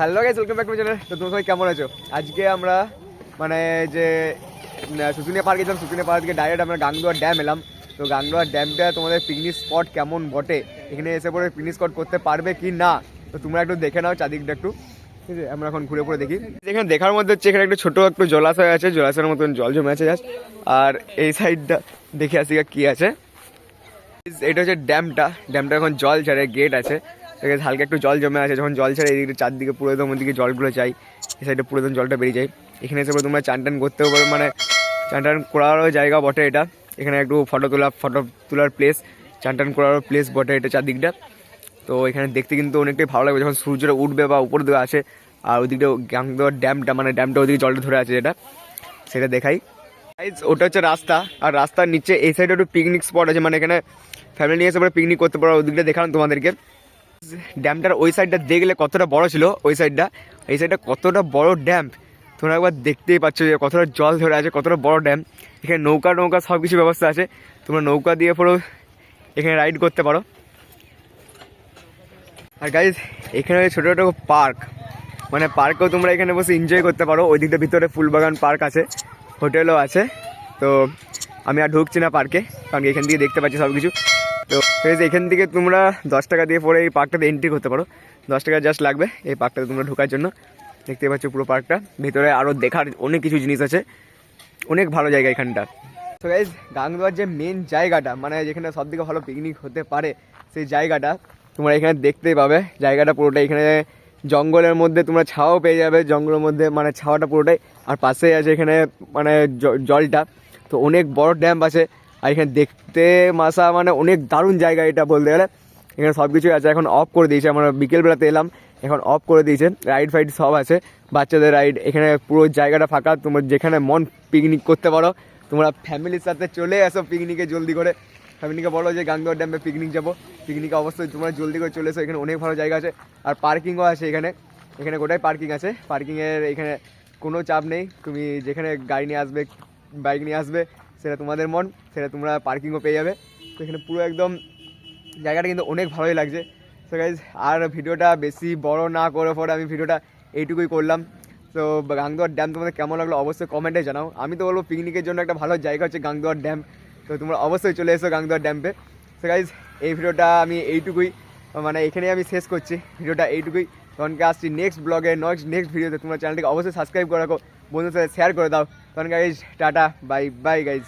Hello guys welcome back to channel তো তোমরা সবাই কেমন আছো? আজকে আমরা মানে যে শুশুনিয়া পার্ক গেছিলাম শুশুনিয়া পার্ক থেকে ডাইরেক্ট আমরা গাংদুয়ার ড্যাম এলাম। তো গাংদুয়ার ড্যামটা তোমাদের পিকনিক স্পট কেমন বটে? এখানে এসে পরে পিকনিক স্পট করতে পারবে কি না? তো তোমরা একটু দেখে নাও চারদিকটা একটু। ঠিক আছে, আমরা এখন ঘুরে ঘুরে দেখি। এখানে দেখার মধ্যে হচ্ছে এখানে একটু ছোটো একটু জলাশয় আছে, জলাশয়ের মতন জল জমে আছে জাস্ট আর এই সাইডটা দেখে আসি কি আছে। এটা হচ্ছে ড্যামটা ড্যামটা এখন জল ছাড়ে গেট আছে। সেখানে হালকা একটু জল জমে আছে যখন জল ছাড়ে এদিকে চারদিকে পুরো একদম ওদিকে জলগুলো চাই এই সাইডে পুরো একদম জলটা বেরিয়ে যায়। এখানে এসে তোমরা চান টান করতেও পারো মানে চান টান করারও জায়গা বটে এটা। এখানে একটু ফটো তোলা ফটো তোলার প্লেস চান টান করারও প্লেস বটে এটা চারদিকটা। তো এখানে দেখতে কিন্তু অনেকটাই ভালো লাগবে যখন সূর্যটা উঠবে বা উপর দিকে আসে আর ওদিকটা গাংদোয়ার ড্যামটা মানে ড্যামটা ওদিকে জলটা ধরে আছে যেটা সেটা দেখাই। Guys, ওটা হচ্ছে রাস্তা আর রাস্তার নিচে এই সাইডে একটু পিকনিক স্পট আছে মানে এখানে ফ্যামিলি নিয়ে এসে পরে পিকনিক করতে পারো ওদিকটা দেখালাম তোমাদেরকে। ড্যামটার ওই সাইডটা দেখলে কতটা বড় ছিল, ওই সাইডটা এই সাইডটা কতটা বড় ড্যাম তোমরা একবার দেখতেই পাচ্ছ যে কতটা জল ধরে আছে, কতটা বড় ড্যাম এখানে নৌকা নৌকা সব কিছু ব্যবস্থা আছে। তোমরা নৌকা দিয়ে পুরো এখানে রাইড করতে পারো। আর গাইজ এখানে ছোটো ছোটো পার্ক মানে পার্কেও তোমরা এখানে বসে এনজয় করতে পারো। ওই দিকটা ভিতরে ফুলবাগান পার্ক আছে হোটেলও আছে। তো আমি আর ঢুকছি না পার্কে কারণ এখান থেকে দেখতে পাচ্ছি সব কিছু তো এখান থেকে তোমরা দশ টাকা দিয়ে পরে এই পার্কটাতে এন্ট্রি করতে পারো। দশ টাকা জাস্ট লাগবে এই পার্কটাতে তোমরা ঢোকার জন্য। দেখতে পাচ্ছ পুরো পার্কটা। ভিতরে আরও দেখার অনেক কিছু জিনিস আছে। অনেক ভালো জায়গা এখানটা। তো গাইজ গাংদুয়ার যে মেন জায়গাটা মানে যেখানে সব থেকে ভালো পিকনিক হতে পারে, সেই জায়গাটা তোমরা এখানে দেখতেই পাবে। জায়গাটা পুরোটা এখানে জঙ্গলের মধ্যে তোমরা ছাওয়াও পেয়ে যাবে। জঙ্গলের মধ্যে মানে ছাওয়াটা পুরোটাই। আর পাশেই আছে এখানে মানে জলটা। তো অনেক বড় ড্যাম আছে। আর এখানে দেখতে মাসা মানে অনেক দারুণ জায়গা এটা বলতে গেলে। এখানে সব কিছুই আছে, এখন অফ করে দিয়েছে। আমরা বিকেলবেলাতে এলাম, এখন অফ করে দিয়েছে। রাইড ফাইড সব আছে, বাচ্চাদের রাইড এখানে পুরো জায়গাটা ফাঁকা, তোমরা যেখানে মন পিকনিক করতে পারো। তোমরা ফ্যামিলির সাথে চলে আসো পিকনিকে জলদি করে। ফ্যামিলিকে বলো যে গাঙ্গর ড্যামে পিকনিক যাব। পিকনিকে অবশ্যই তোমরা জলদি করে চলে এসো, এখানে অনেক ভালো জায়গা আছে। আর পার্কিংও আছে এখানে। এখানে গোটাই পার্কিং আছে। পার্কিংয়ের এখানে কোনো চাপ নেই। তুমি যেখানে গাড়ি নিয়ে আসবে বাইক নিয়ে আসবে সেটা তোমাদের মন, সেটা তোমরা পার্কিংও পেয়ে যাবে। তো এখানে পুরো একদম জায়গাটা কিন্তু অনেক ভালোই লাগছে। সো গাইজ আর ভিডিওটা বেশি বড় না করে পরে আমি ভিডিওটা এইটুকুই করলাম। তো গাংদুয়ার ড্যাম তোমাদের কেমন লাগল অবশ্যই কমেন্টে জানাও। আমি তো বলব পিকনিকের জন্য একটা ভালো জায়গা হচ্ছে গাংদুয়ার ড্যাম তো তোমরা অবশ্যই চলে এসো গাংদুয়ার ড্যাম্পে সো গাইজ এই ভিডিওটা আমি এইটুকুই মানে এখানেই আমি শেষ করছি। ভিডিওটা এইটুকুই। তখনকে আসছি নেক্সট ব্লগে নেক্সট নেক্সট ভিডিওতে তোমরা চ্যানেলটিকে অবশ্যই সাবস্ক্রাইব করে রাখো। বন্ধুদের সাথে শেয়ার করে দাও। তখন guys tata bye bye guys